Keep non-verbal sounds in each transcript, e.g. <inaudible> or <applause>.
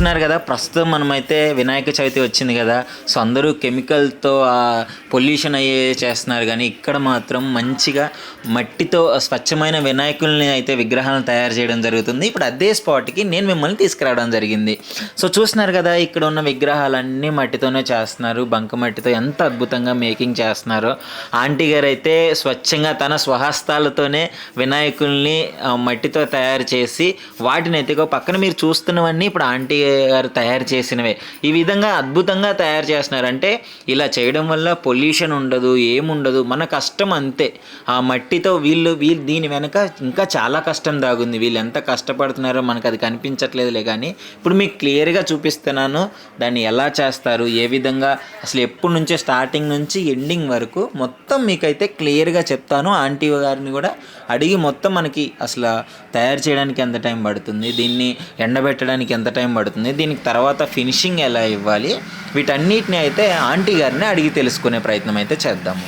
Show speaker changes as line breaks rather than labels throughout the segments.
కదా ప్రస్తుతం మనమైతే వినాయక చవితి వచ్చింది కదా సో అందరూ కెమికల్తో పొల్యూషన్ అయ్యే చేస్తున్నారు. కానీ ఇక్కడ మాత్రం మంచిగా మట్టితో స్వచ్ఛమైన వినాయకుల్ని అయితే విగ్రహాలను తయారు చేయడం జరుగుతుంది. ఇప్పుడు అదే స్పాట్కి నేను మిమ్మల్ని తీసుకురావడం జరిగింది. సో చూస్తున్నారు కదా ఇక్కడ ఉన్న విగ్రహాలన్నీ మట్టితోనే చేస్తున్నారు. బంక మట్టితో ఎంత అద్భుతంగా మేకింగ్ చేస్తున్నారో. ఆంటీ గారు అయితే స్వచ్ఛంగా తన స్వహస్తాలతోనే వినాయకుల్ని మట్టితో తయారు చేసి వాటిని అయితే పక్కన మీరు చూస్తున్నవన్నీ ఇప్పుడు ఆంటీ గారు తయారు చేసినవే. ఈ విధంగా అద్భుతంగా తయారు చేస్తున్నారు అంటే ఇలా చేయడం వల్ల పొల్యూషన్ ఉండదు ఏముండదు మన కష్టం అంతే. ఆ మట్టితో వీళ్ళు వీళ్ళు దీని వెనక ఇంకా చాలా కష్టం దాగుంది. వీళ్ళు ఎంత కష్టపడుతున్నారో మనకు అది కనిపించట్లేదులే కానీ ఇప్పుడు మీకు క్లియర్గా చూపిస్తున్నాను దాన్ని ఎలా చేస్తారు ఏ విధంగా అసలు ఎప్పటి నుంచో స్టార్టింగ్ నుంచి ఎండింగ్ వరకు మొత్తం మీకైతే క్లియర్గా చెప్తాను. ఆంటీ గారిని కూడా అడిగి మొత్తం మనకి అసలు తయారు చేయడానికి ఎంత టైం పడుతుంది దీన్ని ఎండబెట్టడానికి ఎంత టైం పడుతుంది. దీనికి తర్వాత ఫినిషింగ్ ఎలా ఇవ్వాలి? వీటన్నిటిని అయితే ఆంటీ గారిని అడిగి తెలుసుకునే ప్రయత్నం అయితే చేద్దాము.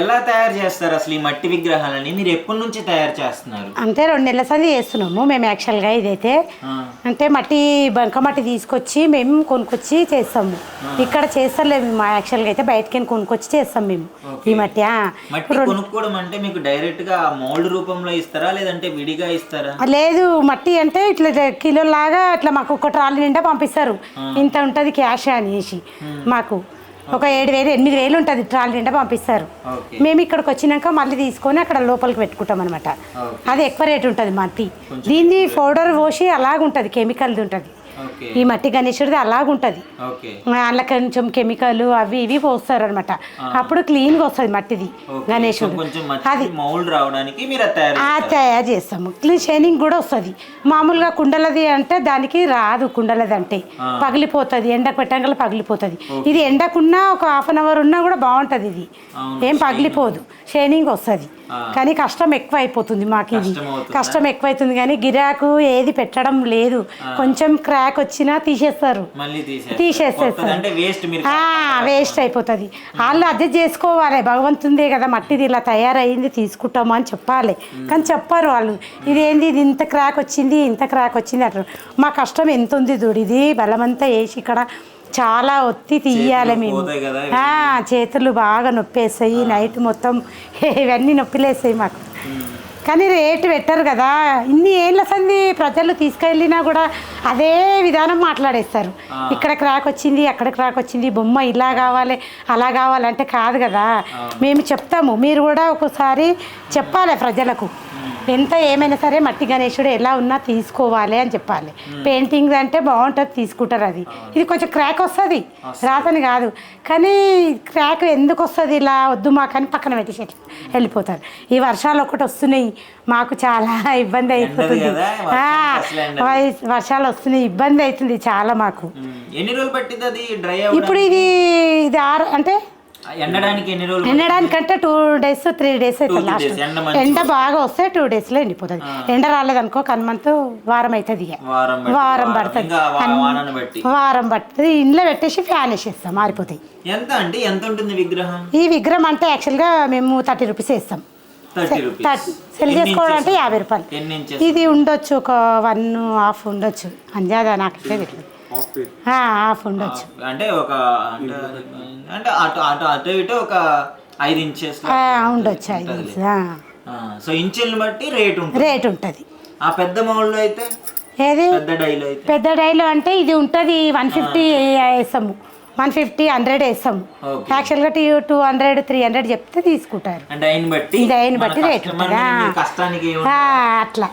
ఎలా తయారు చేస్తారు అసలు ఈ మట్టి విగ్రహాలని? మీరు ఎప్పటి నుంచి తయారు చేస్తున్నారు?
అంటే రెండు నెలల సంది చేస్తున్నాము. మేము యాక్చువల్గా ఇదైతే. అంటే మట్టి బంక మట్టి తీసుకొచ్చి మేము కొనుక్కొచ్చి చేస్తాము. ఇక్కడ చేస్తలేము మా యాక్చువల్గా అయితే బయటకి కొనుక్కొచ్చి చేస్తాం మేము ఈ మట్టి.
మట్టి కొనుక్కోవడం అంటే మీకు డైరెక్ట్గా మౌల్డ్ రూపంలో ఇస్తారా? లేదంటే విడిగా ఇస్తారా?
లేదు మట్టి అంటే ఇట్లా కిలోలాగా ఇట్లా మాకు ఒక ట్రాలీ నిండా పంపిస్తారు. ఇంత ఉంటుంది క్యాష్ అనేసి మాకు. ఒక ఏడు వేలు ఎనిమిది వేలు ఉంటుంది. ట్రాలీ నిండా పంపిస్తారు. మేము ఇక్కడికి వచ్చినాక మళ్ళీ తీసుకొని అక్కడ లోపలికి పెట్టుకుంటాం అనమాట అది ఎక్కువ రేట్ ఉంటుంది మట్టి దీన్ని పౌడర్ పోసి అలాగుంటుంది కెమికల్ది ఉంటుంది. ఈ మట్టి గణేశుడిది అలాగుంటుంది. అందులో కొంచెం కెమికల్ అవి ఇవి పోస్తారు అనమాట అప్పుడు క్లీన్గా వస్తుంది మట్టిది. గణేశుడు
అది తయారు
ఆ తయారు చేస్తాము. క్లీన్ షైనింగ్ కూడా వస్తుంది. మామూలుగా కుండలది అంటే దానికి రాదు కుండలది అంటే. పగిలిపోతుంది. ఎండకు పెట్టంగా పగిలిపోతుంది. ఇది ఎండకున్నా ఒక హాఫ్ అన్ అవర్ ఉన్నా కూడా బాగుంటుంది ఇది. ఏం పగిలిపోదు. షైనింగ్ వస్తుంది. కానీ కష్టం ఎక్కువ అయిపోతుంది మాకు ఇది.
కష్టం అవుతుందా?
కష్టం ఎక్కువ అవుతుంది కానీ గిరాకు ఏది పెట్టడం లేదు. కొంచెం క్రాక్ వచ్చినా తీసేస్తారు.
తీసేస్తారు. వేస్ట్
అయిపోతుంది. వాళ్ళు అదే చేసుకోవాలి. భగవంతుందే కదా మట్టిది ఇలా తయారైంది తీసుకుంటాము అని చెప్పాలి. కానీ చెప్పారు వాళ్ళు. ఇదేంది ఇది ఇంత క్రాక్ వచ్చింది ఇంత క్రాక్ వచ్చింది అంటారు. మా కష్టం ఎంత ఉంది చూడు ఇది బలమంతా వేసి ఇక్కడ చాలా ఒత్తి తీయాలి మేము. చేతులు బాగా నొప్పేస్తాయి నైట్ మొత్తం <laughs> ఇవన్నీ నొప్పిలేస్తాయి మాకు. కానీ రేటు పెట్టరు కదా. ఇన్ని ఏళ్ళ సంది ప్రజలు తీసుకెళ్ళినా కూడా అదే విధానం మాట్లాడేస్తారు. ఇక్కడ క్రాక్ వచ్చింది అక్కడ క్రాక్ వచ్చింది బొమ్మ ఇలా కావాలి అలా కావాలంటే కాదు కదా. మేము చెప్తాము. మీరు కూడా ఒకసారి చెప్పాలి ప్రజలకు. ఎంత ఏమైనా సరే మట్టి గణేశుడు ఎలా ఉన్నా తీసుకోవాలి అని చెప్పాలి. పెయింటింగ్ అంటే బాగుంటుంది తీసుకుంటారు అది. ఇది కొంచెం క్రాక్ వస్తుంది. రాతని కాదు. కానీ క్రాక్ ఎందుకు వస్తుంది ఇలా వద్దు మాకు అని పక్కన పెట్టేసి వెళ్ళిపోతారు. ఈ వర్షాలు ఒకటి వస్తున్నాయి. మాకు చాలా <laughs> ఇబ్బంది అయిపోతుంది. వర్షాలు వస్తున్నాయి. ఇబ్బంది అవుతుంది చాలా మాకు. ఇప్పుడు ఇది ఇది ఆరు అంటే ఎండడానికంటే టూ డేస్ త్రీ డేస్ అవుతుంది లాస్ట్.
ఎండ
బాగా వస్తే టూ డేస్లో ఎండిపోతుంది. ఎండ రాలేదనుకో కన్మంత్ వారం అవుతుంది ఇక.
వారం
పడుతుంది. వారం పడుతుంది. ఇంట్లో పెట్టేసి ఫ్యాన్ వేసేస్తాం మారిపోతాయి.
ఎంత అంటే ఎంత ఉంటుంది విగ్రహం?
ఈ విగ్రహం అంటే యాక్చువల్గా మేము థర్టీ రూపీస్ వేస్తాం. సెల్ చేసుకోవడం అంటే యాభై రూపాయలు. ఇది ఉండొచ్చు ఒక వన్ హాఫ్ ఉండొచ్చు. అంజాదా నాకు తెలియదు హాఫ్ ఉండొచ్చు.
అంటే ఒక అంటే అంటే అటు అటు అటు ఇటు ఒక ఐదు ఇంచెస్
ఆ, ఉండొచ్చు ఐదు.
సో ఇంచులను బట్టి రేట్ ఉంటుంది.
రేట్ ఉంటుంది.
ఆ పెద్ద మౌళ్ళు అయితే?
ఏది?
పెద్ద డైలో అయితే?
పెద్ద డైలో అంటే ఇది ఉంటుంది వన్ ఫిఫ్టీ వేస్తాము. వన్ ఫిఫ్టీ హండ్రెడ్ వేస్తాము. యాక్చువల్గా two two hundred three hundred చెప్తే తీసుకుంటారు. ఇది బట్టి రేట్ అట్లా?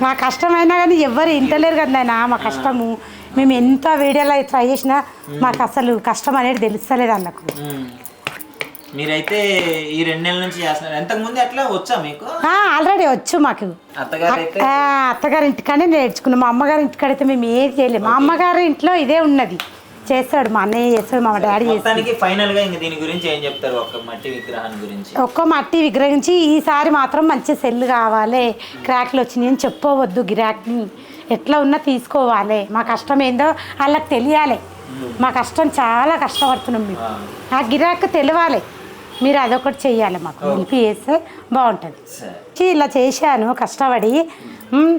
మా కష్టమైనా కానీ ఎవ్వరు ఇంటలేరు కదా నాయన మా కష్టము. మేము ఎంత వీడియోలో ట్రై చేసినా మాకు అసలు కష్టం అనేది తెలుస్తలేదు
ఉమ్. మీరైతే ఈ రెండు నెలల నుంచి చేస్తున్నారు. ఎట్లా వచ్చా మీకు?
ఆల్రెడీ వచ్చు మాకు.
అత్తగారు
ఇంటికానే నేర్చుకున్నాం. మా అమ్మగారి ఇంటికాడైతే మేము ఏది చేయలేము మా అమ్మగారి ఇంట్లో ఇదే ఉన్నది. చేస్తాడు మా అన్నయ్య చేస్తాడు మా డాడీ చేస్తాడు.
ఫైనల్గా ఇంక దీని గురించి ఏం చెప్తారు? ఒక మట్టి విగ్రహాన్ని గురించి.
ఒక్క మట్టి విగ్రహించి ఈసారి మాత్రం మంచి సెల్ కావాలి. క్రాక్లు వచ్చినాయి అని చెప్పవద్దు గిరాక్ని. ఎట్లా ఉన్నా తీసుకోవాలి. మా కష్టం ఏందో వాళ్ళకి తెలియాలి. మా కష్టం చాలా కష్టపడుతున్నాం మేము. ఆ. గిరాక్ తెలియాలి మీరు అదొకటి చెయ్యాలి మాకు. హెల్ప్ చేస్తే బాగుంటుంది. ఇలా చేశాను కష్టపడి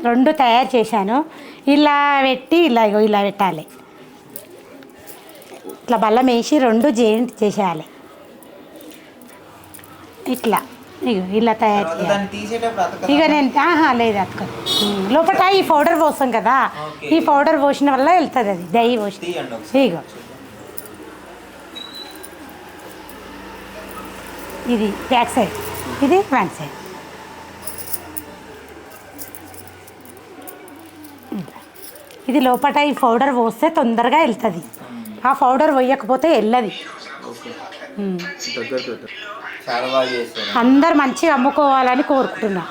రెండు తయారు చేశాను. ఇలా పెట్టి ఇలా ఇగో ఇలా పెట్టాలి. ఇట్లా బల్లం వేసి రెండు జాయింట్ చేసేయాలి. ఇట్లా. ఇగో ఇలా తయారు చేయాలి. ఇక నేను ఆహా లేదు అతక. లోపల ఈ పౌడర్ పోసాం కదా. ఈ పౌడర్ పోసిన వల్ల వెళ్తుంది అది. దయ్యి పోసి
తీయండి ఒకసారి.
ఇగో ఇది బ్యాక్ సైడ్. ఇది ఫ్రంట్ సైడ్. ఇది లోపల ఈ పౌడర్ పోస్తే తొందరగా వెళ్తుంది. ఆ పౌడర్ పోయకపోతే వెళ్ళది. అందరు మంచిగా అమ్ముకోవాలని కోరుకుంటున్నా.